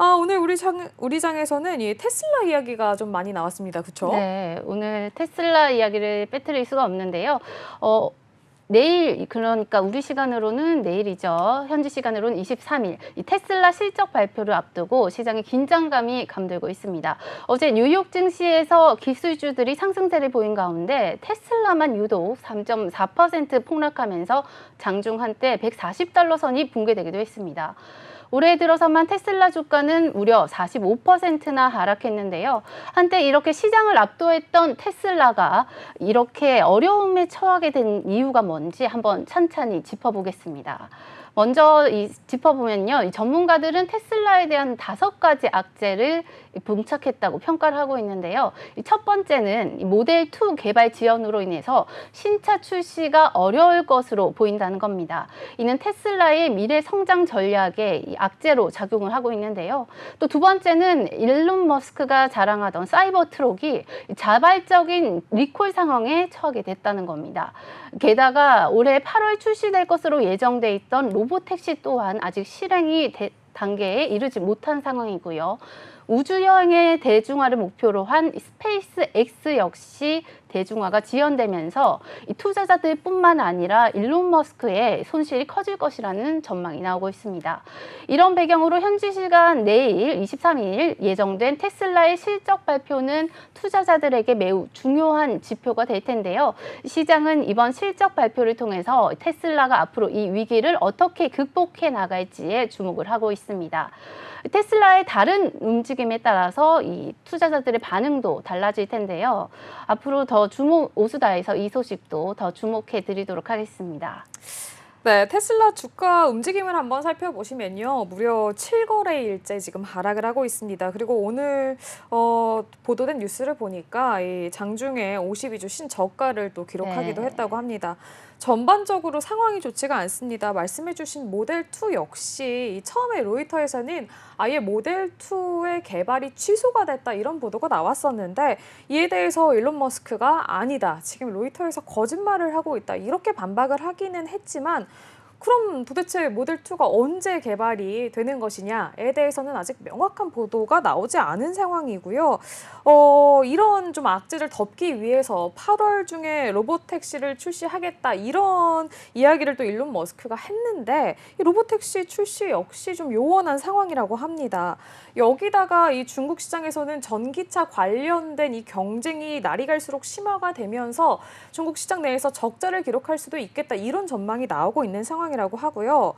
아, 오늘 우리 장, 우리 장에서는 이 테슬라 이야기가 좀 많이 나왔습니다. 그렇죠? 네, 오늘 테슬라 이야기를 빼뜨릴 수가 없는데요. 어, 내일 그러니까 우리 시간으로는 내일이죠. 현지 시간으로는 23일 이 테슬라 실적 발표를 앞두고 시장의 긴장감이 감돌고 있습니다. 어제 뉴욕 증시에서 기술주들이 상승세를 보인 가운데 테슬라만 유독 3.4% 폭락하면서 장중 한때 140달러 선이 붕괴되기도 했습니다. 올해 들어서만 테슬라 주가는 무려 45%나 하락했는데요. 한때 이렇게 시장을 압도했던 테슬라가 이렇게 어려움에 처하게 된 이유가 뭔지 한번 찬찬히 짚어보겠습니다. 먼저 이 짚어보면요. 이 전문가들은 테슬라에 대한 다섯 가지 악재를 봉착했다고 평가를 하고 있는데요. 이첫 번째는 이 모델 2 개발 지연으로 인해서 신차 출시가 어려울 것으로 보인다는 겁니다. 이는 테슬라의 미래 성장 전략에 이 악재로 작용을 하고 있는데요. 또 두 번째는 일론 머스크가 자랑하던 사이버 트럭이 자발적인 리콜 상황에 처하게 됐다는 겁니다. 게다가 올해 8월 출시될 것으로 예정돼 있던 로보택시 또한 아직 실행이 되- 단계에 이르지 못한 상황이고요. 우주 여행의 대중화를 목표로 한 스페이스 X 역시 대중화가 지연되면서 이 투자자들뿐만 아니라 일론 머스크의 손실이 커질 것이라는 전망이 나오고 있습니다. 이런 배경으로 현지 시간 내일 23일 예정된 테슬라의 실적 발표는 투자자들에게 매우 중요한 지표가 될 텐데요. 시장은 이번 실적 발표를 통해서 테슬라가 앞으로 이 위기를 어떻게 극복해 나갈지에 주목을 하고 있습니다. 테슬라의 다른 움직임에 따라서 이 투자자들의 반응도 달라질 텐데요. 앞으로 더 주목 오수다에서 이 소식도 더 주목해 드리도록 하겠습니다. 네, 테슬라 주가 움직임을 한번 살펴보시면요. 무려 7거래일째 지금 하락을 하고 있습니다. 그리고 오늘 어, 보도된 뉴스를 보니까 이 장중에 52주 신저가를 또 기록하기도 네. 했다고 합니다. 전반적으로 상황이 좋지가 않습니다. 말씀해주신 모델 2 역시 이 처음에 로이터에서는 아예 모델 2의 개발이 취소가 됐다 이런 보도가 나왔었는데 이에 대해서 일론 머스크가 아니다. 지금 로이터에서 거짓말을 하고 있다. 이렇게 반박을 하기는 했지만 그럼 도대체 모델 2가 언제 개발이 되는 것이냐에 대해서는 아직 명확한 보도가 나오지 않은 상황이고요. 어, 이런 좀 악재를 덮기 위해서 8월 중에 로봇 택시를 출시하겠다 이런 이야기를 또 일론 머스크가 했는데 이 로봇 택시 출시 역시 좀 요원한 상황이라고 합니다. 여기다가 이 중국 시장에서는 전기차 관련된 이 경쟁이 날이 갈수록 심화가 되면서 중국 시장 내에서 적자를 기록할 수도 있겠다 이런 전망이 나오고 있는 상황 이라고 하고요.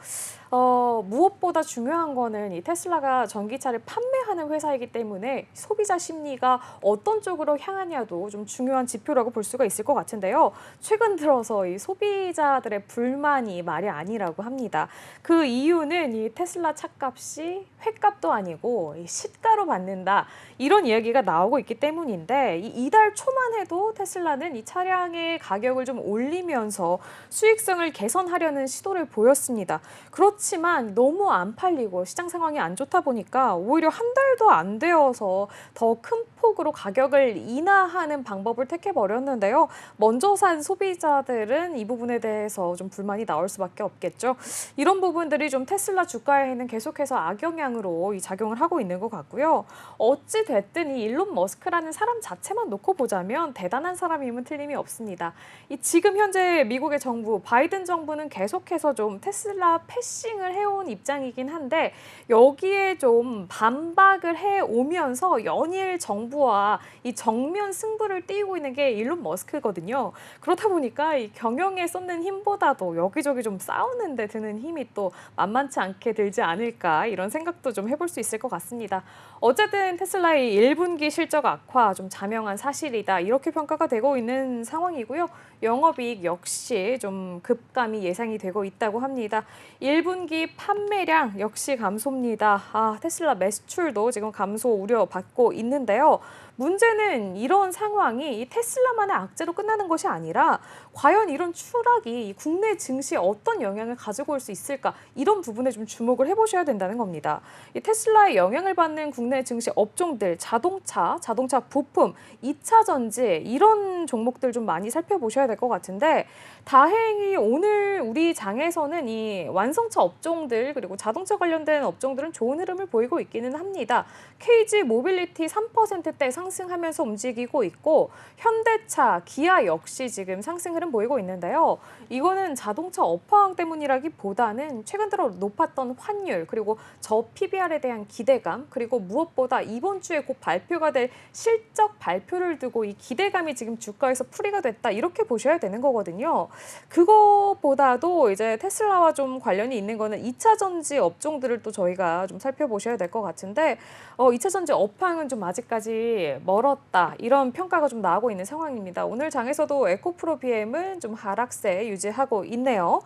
어, 무엇보다 중요한 거는 이 테슬라가 전기차를 판매하는 회사이기 때문에 소비자 심리가 어떤 쪽으로 향하냐도 좀 중요한 지표라고 볼 수가 있을 것 같은데요. 최근 들어서 이 소비자들의 불만이 말이 아니라고 합니다. 그 이유는 이 테슬라 차값이 횟값도 아니고 이 시가로 받는다 이런 이야기가 나오고 있기 때문인데 이 이달 초만 해도 테슬라는 이 차량의 가격을 좀 올리면서 수익성을 개선하려는 시도를 보였습니다. 그렇 지만 너무 안 팔리고 시장 상황이 안 좋다 보니까 오히려 한 달도 안 되어서 더 큰 폭으로 가격을 인하하는 방법을 택해 버렸는데요. 먼저 산 소비자들은 이 부분에 대해서 좀 불만이 나올 수밖에 없겠죠. 이런 부분들이 좀 테슬라 주가에는 계속해서 악영향으로 이 작용을 하고 있는 것 같고요. 어찌 됐든 이 일론 머스크라는 사람 자체만 놓고 보자면 대단한 사람임은 틀림이 없습니다. 이 지금 현재 미국의 정부 바이든 정부는 계속해서 좀 테슬라 패 싱을 해온 입장이긴 한데 여기에 좀 반박을 해 오면서 연일 정부와 이 정면 승부를 띄우고 있는 게 일론 머스크거든요. 그렇다 보니까 이 경영에 쏟는 힘보다도 여기저기 좀 싸우는 데 드는 힘이 또 만만치 않게 들지 않을까 이런 생각도 좀 해볼 수 있을 것 같습니다. 어쨌든 테슬라의 1분기 실적 악화 좀 자명한 사실이다 이렇게 평가가 되고 있는 상황이고요. 영업이익 역시 좀 급감이 예상이 되고 있다고 합니다. 1분기 판매량 역시 감소입니다. 아, 테슬라 매출도 지금 감소 우려받고 있는데요. 문제는 이런 상황이 이 테슬라만의 악재로 끝나는 것이 아니라 과연 이런 추락이 이 국내 증시에 어떤 영향을 가지고 올 수 있을까 이런 부분에 좀 주목을 해보셔야 된다는 겁니다. 이 테슬라의 영향을 받는 국내 증시 업종들 자동차, 자동차 부품, 2차 전지 이런 종목들 좀 많이 살펴보셔야 될 것 같은데 다행히 오늘 우리 장에서는 이 완성차 업종들 그리고 자동차 관련된 업종들은 좋은 흐름을 보이고 있기는 합니다. KG 모빌리티 3%대 상 승하면서 움직이고 있고 현대차, 기아 역시 지금 상승 흐름 보이고 있는데요. 이거는 자동차 업황 때문이라기보다는 최근 들어 높았던 환율 그리고 저 PBR에 대한 기대감 그리고 무엇보다 이번 주에 곧 발표가 될 실적 발표를 두고 이 기대감이 지금 주가에서 풀이가 됐다 이렇게 보셔야 되는 거거든요. 그거보다도 이제 테슬라와 좀 관련이 있는 거는 2차 전지 업종들을 또 저희가 좀 살펴보셔야 될 것 같은데 어, 2차 전지 업황은 좀 아직까지 멀었다 이런 평가가 좀 나오고 있는 상황입니다. 오늘 장에서도 에코프로 BM은 좀 하락세 유지하고 있네요.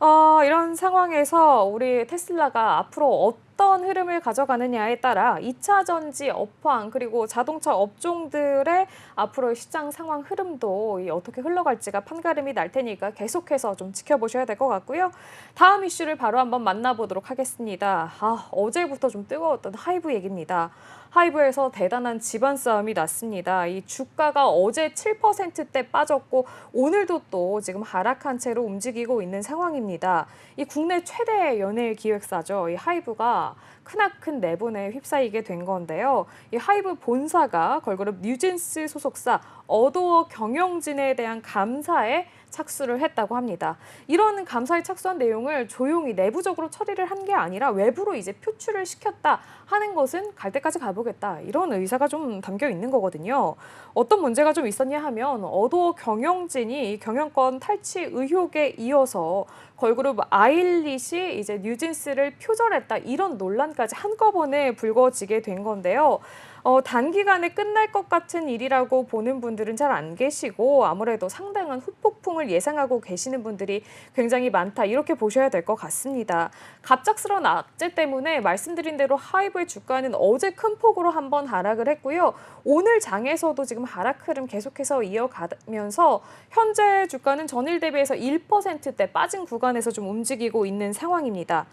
어, 이런 상황에서 우리 테슬라가 앞으로 어떤 흐름을 가져가느냐에 따라 2차 전지 업황 그리고 자동차 업종들의 앞으로의 시장 상황 흐름도 이 어떻게 흘러갈지가 판가름이 날 테니까 계속해서 좀 지켜보셔야 될 것 같고요. 다음 이슈를 바로 한번 만나보도록 하겠습니다. 아, 어제부터 좀 뜨거웠던 하이브 얘기입니다. 하이브에서 대단한 집안 싸움이 났습니다. 이 주가가 어제 7%대 빠졌고 오늘도 또 지금 하락한 채로 움직이고 있는 상황입니다. 이 국내 최대 연예 기획사죠. 이 하이브가 크나큰 내분에 휩싸이게 된 건데요. 이 하이브 본사가 걸그룹 뉴진스 소속사 어도어 경영진에 대한 감사에 착수를 했다고 합니다. 이런 감사에 착수한 내용을 조용히 내부적으로 처리를 한 게 아니라 외부로 이제 표출을 시켰다 하는 것은 갈 때까지 가보겠다 이런 의사가 좀 담겨 있는 거거든요. 어떤 문제가 좀 있었냐 하면 어도어 경영진이 경영권 탈취 의혹에 이어서 걸그룹 아일릿이 이제 뉴진스를 표절했다 이런 논란까지 한꺼번에 불거지게 된 건데요. 어, 단기간에 끝날 것 같은 일이라고 보는 분들은 잘 안 계시고 아무래도 상당한 후폭풍을 예상하고 계시는 분들이 굉장히 많다 이렇게 보셔야 될 것 같습니다. 갑작스러운 악재 때문에 말씀드린 대로 하이브의 주가는 어제 큰 폭으로 한번 하락을 했고요. 오늘 장에서도 지금 하락 흐름 계속해서 이어가면서 현재 주가는 전일 대비해서 1%대 빠진 구간 에서 좀 움직이고 있는 상황입니다.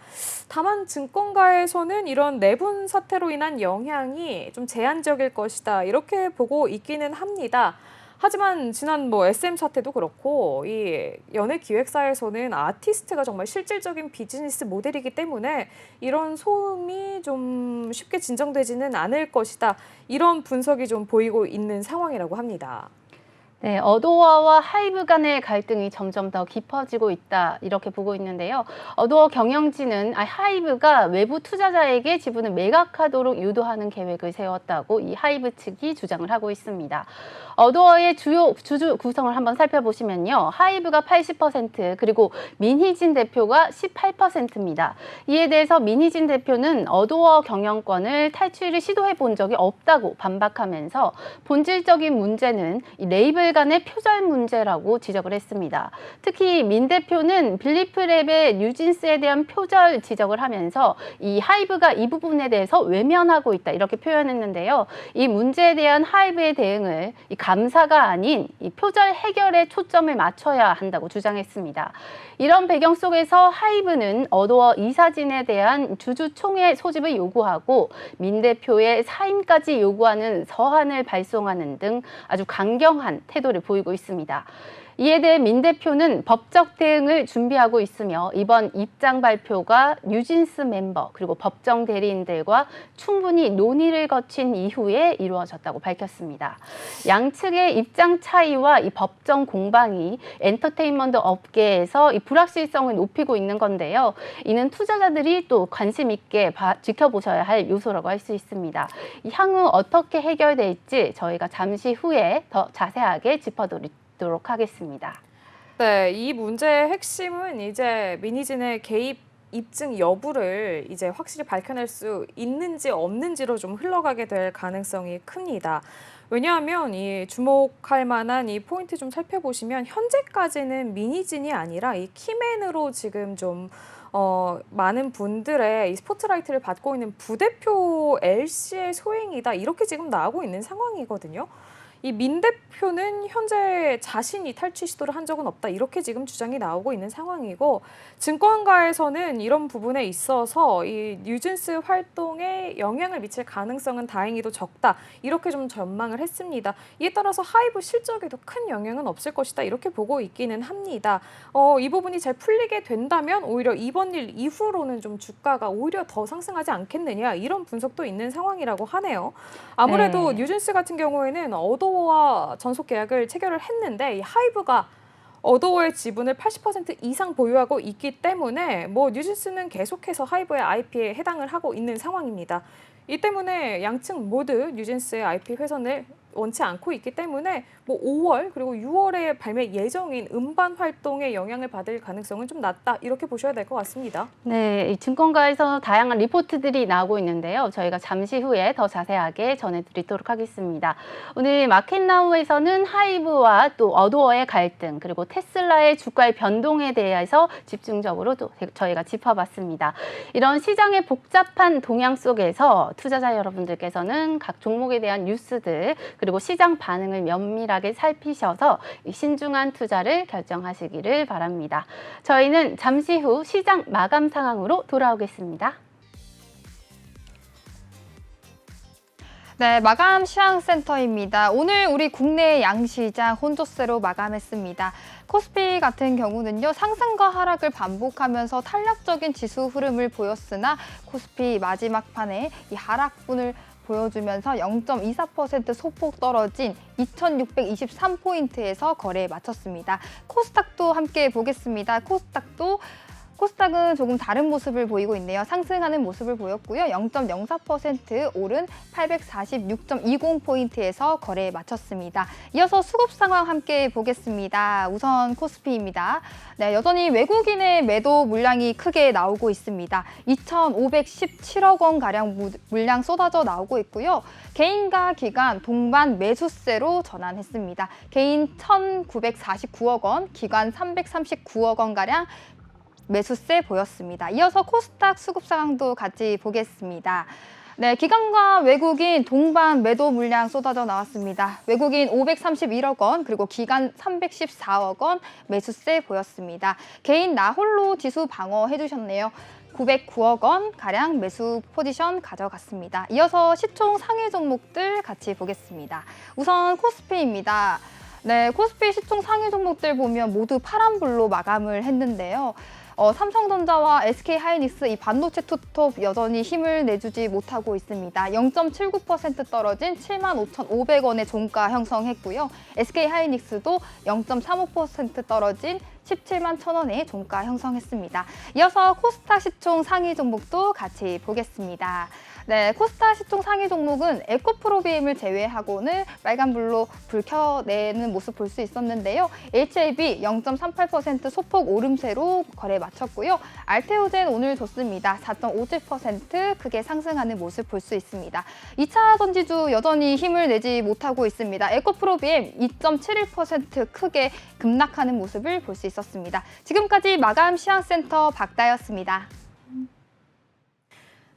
다만 증권가에서는 이런 내분 사태로 인한 영향이 좀 제한적일 것이다 이렇게 보고 있기는 합니다. 하지만 지난 뭐 SM 사태도 그렇고 이 연예 기획사에서는 아티스트가 정말 실질적인 비즈니스 모델이기 때문에 이런 소음이 좀 쉽게 진정되지는 않을 것이다 이런 분석이 좀 보이고 있는 상황이라고 합니다. 네, 어도어와 하이브 간의 갈등이 점점 더 깊어지고 있다 이렇게 보고 있는데요. 어도어 경영진은 아, 하이브가 외부 투자자에게 지분을 매각하도록 유도하는 계획을 세웠다고 이 하이브 측이 주장을 하고 있습니다. 어도어의 주요 주주 구성을 한번 살펴보시면요. 하이브가 80% 그리고 민희진 대표가 18%입니다. 이에 대해서 민희진 대표는 어도어 경영권을 탈취를 시도해 본 적이 없다고 반박하면서 본질적인 문제는 이 레이블 간의 표절 문제라고 지적을 했습니다. 특히 민 대표는 빌리프랩의 뉴진스에 대한 표절 지적을 하면서 이 하이브가 이 부분에 대해서 외면하고 있다 이렇게 표현했는데요. 이 문제에 대한 하이브의 대응을 이 감사가 아닌 이 표절 해결에 초점을 맞춰야 한다고 주장했습니다. 이런 배경 속에서 하이브는 어도어 이사진에 대한 주주총회 소집을 요구하고 민 대표의 사임까지 요구하는 서한을 발송하는 등 아주 강경한 태도를 보이고 있습니다. 이에 대해 민 대표는 법적 대응을 준비하고 있으며 이번 입장 발표가 뉴진스 멤버 그리고 법정 대리인들과 충분히 논의를 거친 이후에 이루어졌다고 밝혔습니다. 양측의 입장 차이와 이 법정 공방이 엔터테인먼트 업계에서 이 불확실성을 높이고 있는 건데요. 이는 투자자들이 또 관심 있게 봐- 지켜보셔야 할 요소라고 할 수 있습니다. 이 향후 어떻게 해결될지 저희가 잠시 후에 더 자세하게 짚어드 리도록 하겠습니다. 네, 이 문제의 핵심은 이제 미니진의 개입 입증 여부를 이제 확실히 밝혀낼 수 있는지 없는지로 좀 흘러가게 될 가능성이 큽니다. 왜냐하면 이 주목할 만한 이 포인트 좀 살펴보시면 현재까지는 미니진이 아니라 이 키맨으로 지금 좀 어, 많은 분들의 이 스포트라이트를 받고 있는 부대표 LC의 소행이다 이렇게 지금 나오고 있는 상황이거든요. 이 민 대표는 현재 자신이 탈취 시도를 한 적은 없다 이렇게 지금 주장이 나오고 있는 상황이고 증권가에서는 이런 부분에 있어서 이 뉴진스 활동에 영향을 미칠 가능성은 다행히도 적다 이렇게 좀 전망을 했습니다. 이에 따라서 하이브 실적에도 큰 영향은 없을 것이다 이렇게 보고 있기는 합니다. 어, 이 부분이 잘 풀리게 된다면 오히려 이번 일 이후로는 좀 주가가 오히려 더 상승하지 않겠느냐 이런 분석도 있는 상황이라고 하네요. 아무래도 네. 뉴진스 같은 경우에는 어도 어와 전속 계약을 체결을 했는데 이 하이브가 어도어의 지분을 80% 이상 보유하고 있기 때문에 뭐 뉴진스는 계속해서 하이브의 IP에 해당을 하고 있는 상황입니다. 이 때문에 양측 모두 뉴진스의 IP 훼손을 원치 않고 있기 때문에 뭐 5월 그리고 6월에 발매 예정인 음반 활동에 영향을 받을 가능성은 좀 낮다 이렇게 보셔야 될 것 같습니다. 네, 이 증권가에서 다양한 리포트들이 나오고 있는데요. 저희가 잠시 후에 더 자세하게 전해드리도록 하겠습니다. 오늘 마켓나우에서는 하이브와 또 어도어의 갈등 그리고 테슬라의 주가의 변동에 대해서 집중적으로 또 저희가 짚어봤습니다. 이런 시장의 복잡한 동향 속에서 투자자 여러분들께서는 각 종목에 대한 뉴스들 그리고 시장 반응을 면밀하게 살피셔서 이 신중한 투자를 결정하시기를 바랍니다. 저희는 잠시 후 시장 마감 상황으로 돌아오겠습니다. 네, 마감 시황센터입니다. 오늘 우리 국내 양시장 혼조세로 마감했습니다. 코스피 같은 경우는요, 상승과 하락을 반복하면서 탄력적인 지수 흐름을 보였으나 코스피 마지막 판에 이 하락분을 보여주면서 0.24% 소폭 떨어진 2,623포인트에서 거래에 마쳤습니다. 코스닥도 함께 보겠습니다. 코스닥도 코스닥은 조금 다른 모습을 보이고 있네요. 상승하는 모습을 보였고요. 0.04% 오른 846.20포인트에서 거래에 마쳤습니다. 이어서 수급 상황 함께 보겠습니다. 우선 코스피입니다. 네, 여전히 외국인의 매도 물량이 크게 나오고 있습니다. 2,517억 원 가량 무- 물량 쏟아져 나오고 있고요. 개인과 기관 동반 매수세로 전환했습니다. 개인 1,949억 원, 기관 339억 원 가량 매수세 보였습니다. 이어서 코스닥 수급 상황도 같이 보겠습니다. 네, 기관과 외국인 동반 매도 물량 쏟아져 나왔습니다. 외국인 531억 원, 그리고 기관 314억 원 매수세 보였습니다. 개인 나홀로 지수 방어해 주셨네요. 909억 원 가량 매수 포지션 가져갔습니다. 이어서 시총 상위 종목들 같이 보겠습니다. 우선 코스피입니다. 네, 코스피 시총 상위 종목들 보면 모두 파란불로 마감을 했는데요. 어, 삼성전자와 SK하이닉스 이 반도체 투톱 여전히 힘을 내주지 못하고 있습니다. 0.79% 떨어진 75,500원의 종가 형성했고요. SK하이닉스도 0.35% 떨어진 17만 1,000원의 종가 형성했습니다. 이어서 코스타 시총 상위 종목도 같이 보겠습니다. 네, 코스타 시총 상위 종목은 에코프로비엠을 제외하고는 빨간불로 불 켜내는 모습 볼 수 있었는데요. HLB 0.38% 소폭 오름세로 거래 마쳤고요. 알테오젠 오늘 좋습니다. 4.57% 크게 상승하는 모습 볼 수 있습니다. 2차 전지주 여전히 힘을 내지 못하고 있습니다. 에코프로비엠 2.71% 크게 급락하는 모습을 볼 수 있었습니다. 지금까지 마감 시황센터 박다였습니다.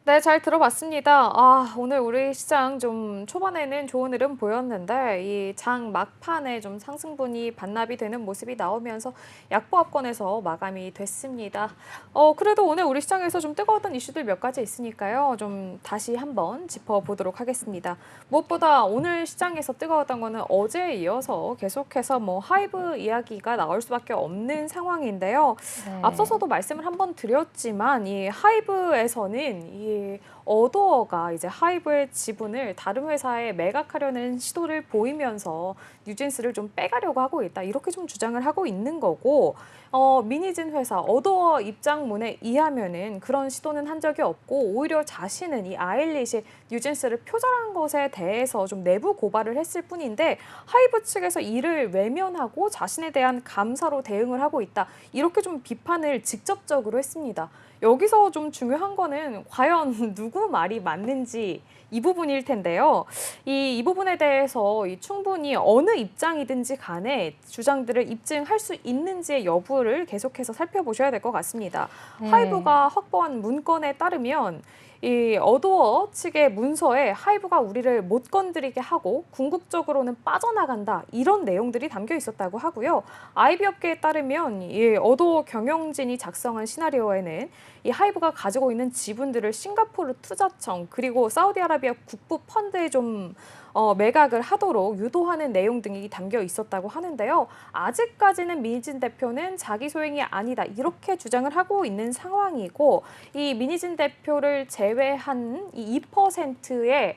네, 잘 들어봤습니다. 아, 오늘 우리 시장 좀 초반에는 좋은 흐름 보였는데 이 장 막판에 좀 상승분이 반납이 되는 모습이 나오면서 약보합권에서 마감이 됐습니다. 어, 그래도 오늘 우리 시장에서 좀 뜨거웠던 이슈들 몇 가지 있으니까요. 좀 다시 한번 짚어보도록 하겠습니다. 무엇보다 오늘 시장에서 뜨거웠던 거는 어제에 이어서 계속해서 뭐 하이브 이야기가 나올 수밖에 없는 상황인데요. 네. 앞서서도 말씀을 한번 드렸지만 이 하이브에서는 이 어도어가 이제 하이브의 지분을 다른 회사에 매각하려는 시도를 보이면서 뉴진스를 좀 빼가려고 하고 있다. 이렇게 좀 주장을 하고 있는 거고 어, 미니진 회사 어도어 입장문에 의하면은 그런 시도는 한 적이 없고 오히려 자신은 이 아일릿이 뉴진스를 표절한 것에 대해서 좀 내부 고발을 했을 뿐인데 하이브 측에서 이를 외면하고 자신에 대한 감사로 대응을 하고 있다 이렇게 좀 비판을 직접적으로 했습니다. 여기서 좀 중요한 거는 과연 누구 말이 맞는지 이 부분일 텐데요. 이, 이 부분에 대해서 이 충분히 어느 입장이든지 간에 주장들을 입증할 수 있는지의 여부 를 계속해서 살펴보셔야 될 것 같습니다. 네. 하이브가 확보한 문건에 따르면 이 어도어 측의 문서에 하이브가 우리를 못 건드리게 하고 궁극적으로는 빠져나간다 이런 내용들이 담겨 있었다고 하고요. 아이비 업계에 따르면 이 어도어 경영진이 작성한 시나리오에는 이 하이브가 가지고 있는 지분들을 싱가포르 투자청 그리고 사우디아라비아 국부 펀드에 좀 어, 매각을 하도록 유도하는 내용 등이 담겨 있었다고 하는데요. 아직까지는 민희진 대표는 자기 소행이 아니다 이렇게 주장을 하고 있는 상황이고 이 민희진 대표를 제 외한 이 2%의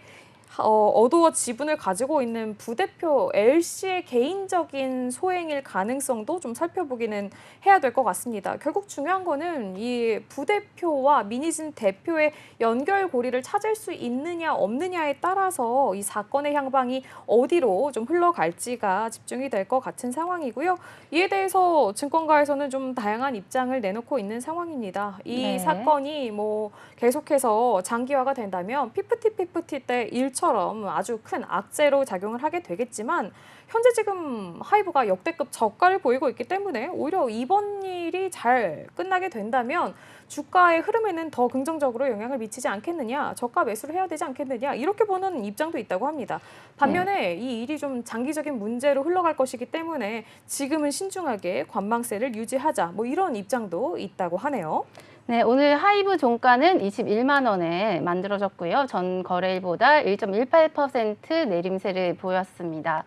어, 어도어 지분을 가지고 있는 부대표 L씨의 개인적인 소행일 가능성도 좀 살펴보기는 해야 될 것 같습니다. 결국 중요한 거는 이 부대표와 민희진 대표의 연결고리를 찾을 수 있느냐 없느냐에 따라서 이 사건의 향방이 어디로 좀 흘러갈지가 집중이 될 것 같은 상황이고요. 이에 대해서 증권가에서는 좀 다양한 입장을 내놓고 있는 상황입니다. 이 네. 사건이 뭐 계속해서 장기화가 된다면 피프티 피프티 때 일처럼 아주 큰 악재로 작용을 하게 되겠지만 현재 지금 하이브가 역대급 저가를 보이고 있기 때문에 오히려 이번 일이 잘 끝나게 된다면 주가의 흐름에는 더 긍정적으로 영향을 미치지 않겠느냐, 저가 매수를 해야 되지 않겠느냐 이렇게 보는 입장도 있다고 합니다. 반면에 이 일이 좀 장기적인 문제로 흘러갈 것이기 때문에 지금은 신중하게 관망세를 유지하자 뭐 이런 입장도 있다고 하네요. 네, 오늘 하이브 종가는 21만 원에 만들어졌고요. 전 거래일보다 1.18% 내림세를 보였습니다.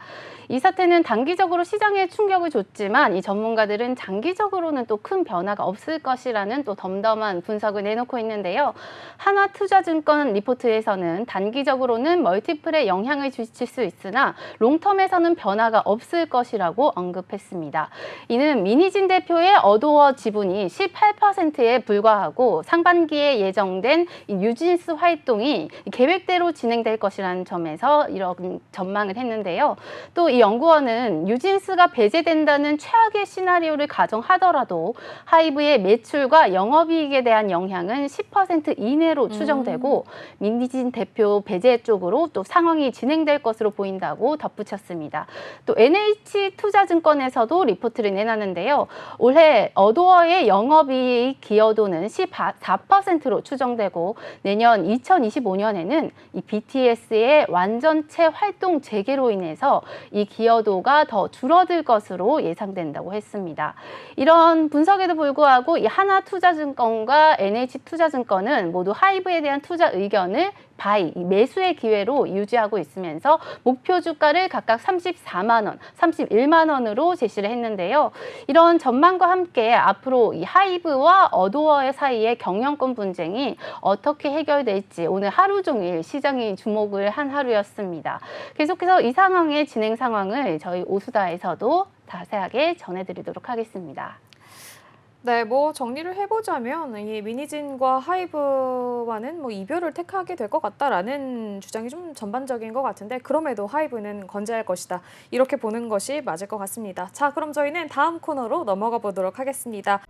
이 사태는 단기적으로 시장에 충격을 줬지만 이 전문가들은 장기적으로는 또 큰 변화가 없을 것이라는 또 덤덤한 분석을 내놓고 있는데요. 하나투자증권 리포트에서는 단기적으로는 멀티플에 영향을 주실 수 있으나 롱텀에서는 변화가 없을 것이라고 언급했습니다. 이는 미니진 대표의 어도어 지분이 18%에 불과 하고 상반기에 예정된 이 뉴진스 활동이 계획대로 진행될 것이라는 점에서 이런 전망을 했는데요. 또 이 연구원은 뉴진스가 배제된다는 최악의 시나리오를 가정하더라도 하이브의 매출과 영업이익에 대한 영향은 10% 이내로 추정되고 민니진 대표 배제 쪽으로 또 상황이 진행될 것으로 보인다고 덧붙였습니다. 또 NH 투자증권에서도 리포트를 내놨는데요. 올해 어도어의 영업이익 기여도는 14%로 추정되고 내년 2025년에는 이 BTS의 완전체 활동 재개로 인해서 이 기여도가 더 줄어들 것으로 예상된다고 했습니다. 이런 분석에도 불구하고 이 하나투자증권과 NH투자증권은 모두 하이브에 대한 투자 의견을 바이 이 매수의 기회로 유지하고 있으면서 목표 주가를 각각 34만 원, 31만 원으로 제시를 했는데요. 이런 전망과 함께 앞으로 이 하이브와 어도어 사이의 경영권 분쟁이 어떻게 해결될지 오늘 하루 종일 시장이 주목을 한 하루였습니다. 계속해서 이 상황의 진행 상황을 저희 오수다에서도 자세하게 전해드리도록 하겠습니다. 네, 뭐 정리를 해보자면 이 미니진과 하이브와는 뭐 이별을 택하게 될 것 같다라는 주장이 좀 전반적인 것 같은데 그럼에도 하이브는 건재할 것이다 이렇게 보는 것이 맞을 것 같습니다. 자, 그럼 저희는 다음 코너로 넘어가 보도록 하겠습니다.